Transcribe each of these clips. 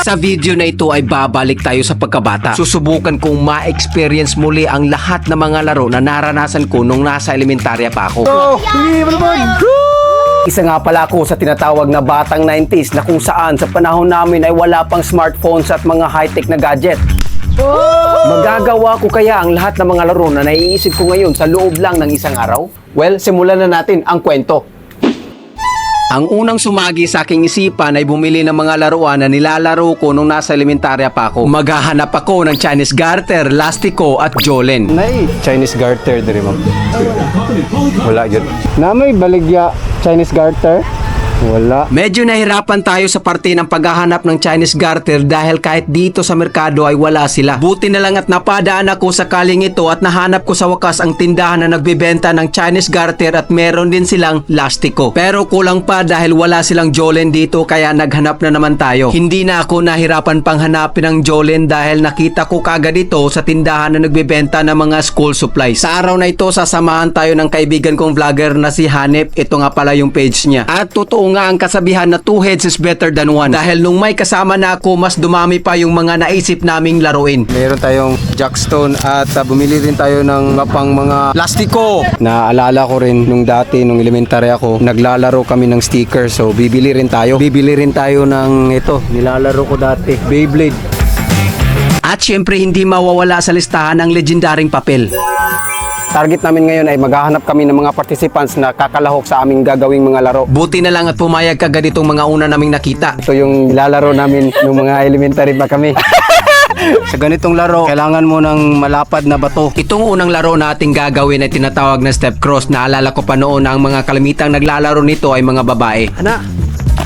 Sa video na ito ay babalik tayo sa pagkabata. Susubukan kong ma-experience muli ang lahat ng mga laro na naranasan ko nung nasa elementarya pa ako. Isa nga pala ako sa tinatawag na batang 90s na kung saan sa panahon namin ay wala pang smartphones at mga high-tech na gadget. Magagawa ko kaya ang lahat ng mga laro na naiisip ko ngayon sa loob lang ng isang araw? Well, simulan na natin ang kwento. Ang unang sumagi sa aking isipan ay bumili ng mga laruan na nilalaro ko nung nasa elementarya pa ako. Maghahanap ako ng Chinese Garter, Lastico at Jolen. Nay, Chinese garter diri ma'am. Wala yun. Na may baligya Chinese garter? Wala. Medyo nahirapan tayo sa parte ng paghahanap ng Chinese Garter dahil kahit dito sa merkado ay wala sila. Buti na lang at napadaan ako sa kaling ito at nahanap ko sa wakas ang tindahan na nagbebenta ng Chinese Garter at meron din silang Lastico. Pero kulang pa dahil wala silang Jolen dito kaya naghanap na naman tayo. Hindi na ako nahirapan pang hanapin ang Jolen dahil nakita ko kagad ito sa tindahan na nagbebenta ng mga school supplies. Sa araw na ito sasamahan tayo ng kaibigan kong vlogger na si Hanep. Ito nga pala yung page niya. At totoo nga ang kasabihan na two heads is better than one. Dahil nung may kasama na ako, mas dumami pa yung mga naisip naming laruin. Meron tayong jackstone at uh, bumili rin tayo ng mga pang mga plastiko. Naalala ko rin nung dati, nung elementary ako, naglalaro kami ng sticker. So, bibili rin tayo. Bibili rin tayo ng ito, nilalaro ko dati, Beyblade. At syempre hindi mawawala sa listahan ang legendaring papel. Target namin ngayon ay maghahanap kami ng mga participants na kakalahok sa aming gagawing mga laro. Buti na lang at pumayag ka ganitong mga una naming nakita. Ito yung nilalaro namin nung mga elementary pa kami. sa ganitong laro, kailangan mo ng malapad na bato. Itong unang laro nating gagawin ay tinatawag na step cross. Naalala ko pa noon na ang mga kalamitang naglalaro nito ay mga babae. Ana!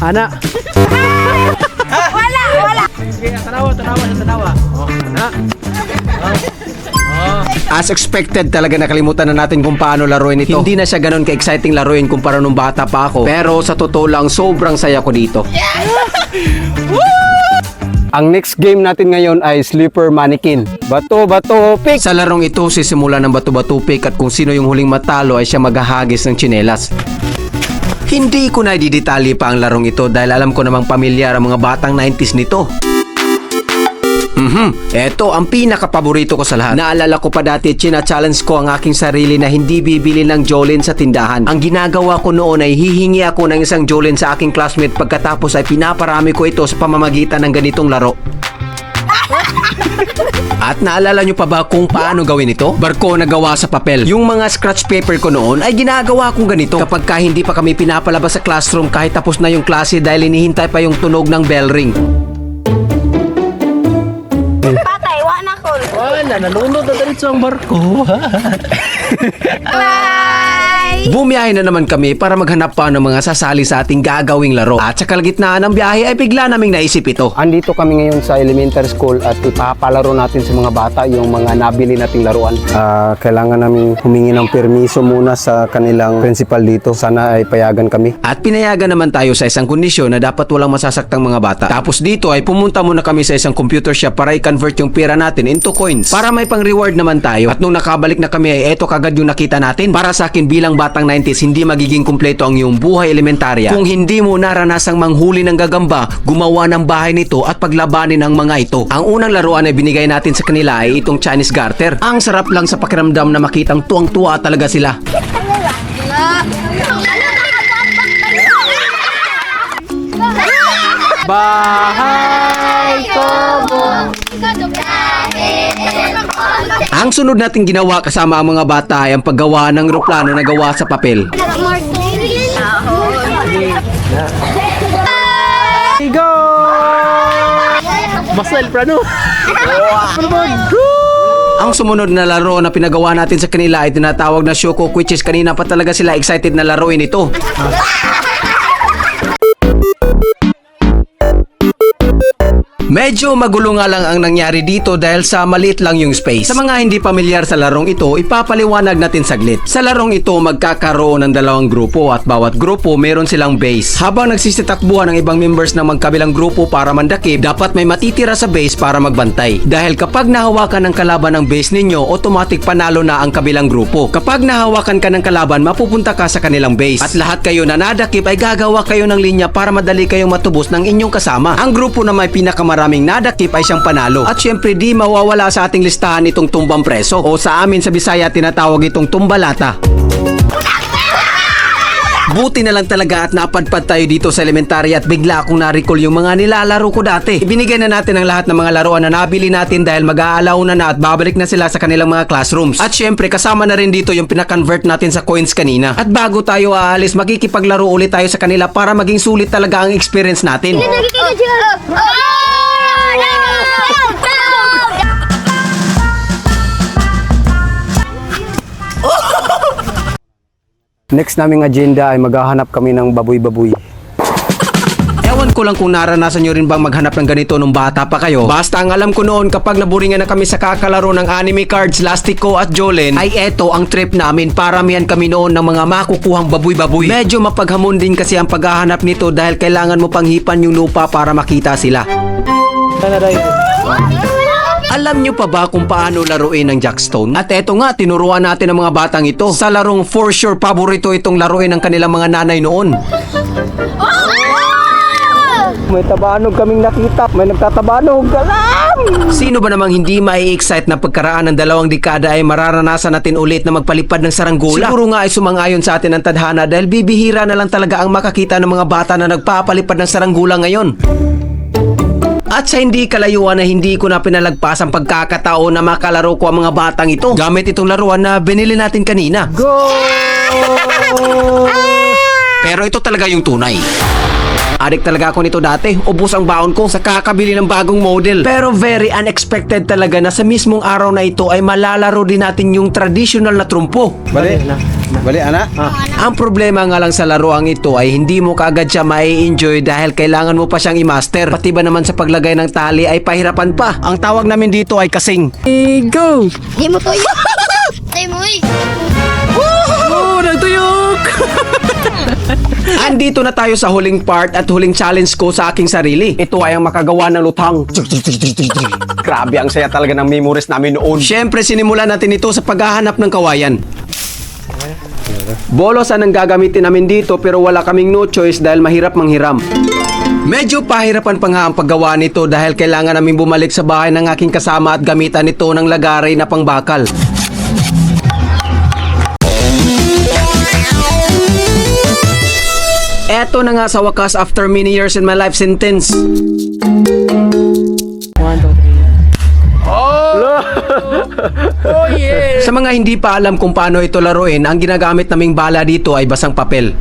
Ana! As expected talaga nakalimutan na natin kung paano laruin ito. Hindi na siya ganun ka-exciting laruin kumpara nung bata pa ako. Pero sa totoo lang, sobrang saya ko dito. Ang next game natin ngayon ay Sleeper Mannequin. Bato, bato, pick! Sa larong ito, sisimula ng bato-bato pick at kung sino yung huling matalo ay siya maghahagis ng tsinelas. Hindi ko na didetalye pa ang larong ito dahil alam ko namang pamilyar ang mga batang 90s nito. Mhm, eto ang pinaka-paborito ko sa lahat. Naalala ko pa dati, china-challenge ko ang aking sarili na hindi bibili ng Jolene sa tindahan. Ang ginagawa ko noon ay hihingi ako ng isang Jolene sa aking classmate pagkatapos ay pinaparami ko ito sa pamamagitan ng ganitong laro. At naalala nyo pa ba kung paano gawin ito? Barko na gawa sa papel. Yung mga scratch paper ko noon ay ginagawa kong ganito. Kapag ka hindi pa kami pinapalabas sa classroom kahit tapos na yung klase dahil inihintay pa yung tunog ng bell ring. Wala, nalunod na dito ang barko. Bye! Bumiyahe na naman kami para maghanap pa ng mga sasali sa ating gagawing laro. At sa kalagitnaan ng biyahe ay bigla naming naisip ito. Andito kami ngayon sa elementary school at ipapalaro natin sa mga bata yung mga nabili nating laruan. Ah, kailangan namin humingi ng permiso muna sa kanilang principal dito. Sana ay payagan kami. At pinayagan naman tayo sa isang kondisyon na dapat walang masasaktang mga bata. Tapos dito ay pumunta muna kami sa isang computer shop para i-convert yung pera natin into coins. Para may pang reward naman tayo. At nung nakabalik na kami ay eto kagad yung nakita natin. Para sa akin bilang batang 90s, hindi magiging kumpleto ang iyong buhay elementarya kung hindi mo naranasang manghuli ng gagamba, gumawa ng bahay nito at paglabanin ang mga ito. Ang unang laruan na binigay natin sa kanila ay itong Chinese Garter. Ang sarap lang sa pakiramdam na makitang tuwang-tuwa talaga sila. Bahay ko Ang sunod nating ginawa kasama ang mga bata ay ang paggawa ng eroplano na gawa sa papel. Go! Masal prano. Ang sumunod na laro na pinagawa natin sa kanila ay tinatawag na Shoko which is kanina pa talaga sila excited na laruin ito. Medyo magulo nga lang ang nangyari dito dahil sa maliit lang yung space. Sa mga hindi pamilyar sa larong ito, ipapaliwanag natin saglit. Sa larong ito, magkakaroon ng dalawang grupo at bawat grupo meron silang base. Habang nagsisitakbuhan ng ibang members ng magkabilang grupo para mandakip, dapat may matitira sa base para magbantay. Dahil kapag nahawakan ng kalaban ang base ninyo, automatic panalo na ang kabilang grupo. Kapag nahawakan ka ng kalaban, mapupunta ka sa kanilang base. At lahat kayo na nadakip ay gagawa kayo ng linya para madali kayong matubos ng inyong kasama. Ang grupo na may pinakamaraming nadakip ay siyang panalo. At syempre di mawawala sa ating listahan itong tumbang preso o sa amin sa Bisaya tinatawag itong tumbalata. Buti na lang talaga at napadpad tayo dito sa elementary at bigla akong na-recall yung mga nilalaro ko dati. Ibinigay na natin ang lahat ng mga laruan na nabili natin dahil mag-aalaw na na at babalik na sila sa kanilang mga classrooms. At syempre kasama na rin dito yung pinakonvert natin sa coins kanina. At bago tayo aalis, makikipaglaro ulit tayo sa kanila para maging sulit talaga ang experience natin. Next naming agenda ay maghahanap kami ng baboy-baboy. Ewan ko lang kung naranasan nyo rin bang maghanap ng ganito nung bata pa kayo. Basta ang alam ko noon kapag naburingan na kami sa kakalaro ng anime cards, Lastico at Jolen, ay eto ang trip namin. Paramihan kami noon ng mga makukuhang baboy-baboy. Medyo mapaghamon din kasi ang paghahanap nito dahil kailangan mo pang hipan yung lupa para makita sila. Alam nyo pa ba kung paano laruin ang Jackstone? At eto nga, tinuruan natin ang mga batang ito. Sa larong for sure, paborito itong laruin ng kanilang mga nanay noon. May tabanog kaming nakita. May nagtatabanog. Galam! Sino ba namang hindi mai-excite na pagkaraan ng dalawang dekada ay mararanasan natin ulit na magpalipad ng saranggola? Siguro nga ay sumangayon sa atin ang tadhana dahil bibihira na lang talaga ang makakita ng mga bata na nagpapalipad ng saranggola ngayon. At sa hindi kalayuan na hindi ko na pinalagpas ang pagkakataon na makalaro ko ang mga batang ito gamit itong laruan na binili natin kanina. Go! Pero ito talaga yung tunay. Adik talaga ako nito dati. Ubus ang baon ko sa kakabili ng bagong model. Pero very unexpected talaga na sa mismong araw na ito ay malalaro din natin yung traditional na trumpo. Bali. Bali, anak. Ang problema nga lang sa laruang ito ay hindi mo kaagad siya mai-enjoy dahil kailangan mo pa siyang i-master. Pati ba naman sa paglagay ng tali ay pahirapan pa. Ang tawag namin dito ay kasing. Go! Di mo tuyo. Di mo eh. Oh, nagtuyok! Andito na tayo sa huling part at huling challenge ko sa aking sarili. Ito ay ang makagawa ng lutang. Grabe, ang saya talaga ng memories namin noon. Siyempre, sinimulan natin ito sa paghahanap ng kawayan. Bolos ang gagamitin namin dito pero wala kaming no choice dahil mahirap manghiram. Medyo pahirapan pa nga ang paggawa nito dahil kailangan namin bumalik sa bahay ng aking kasama at gamitan ito ng lagaray na pangbakal. Eto na nga sa wakas after many years in my life sentence. Sa mga hindi pa alam kung paano ito laruin, ang ginagamit naming bala dito ay basang papel.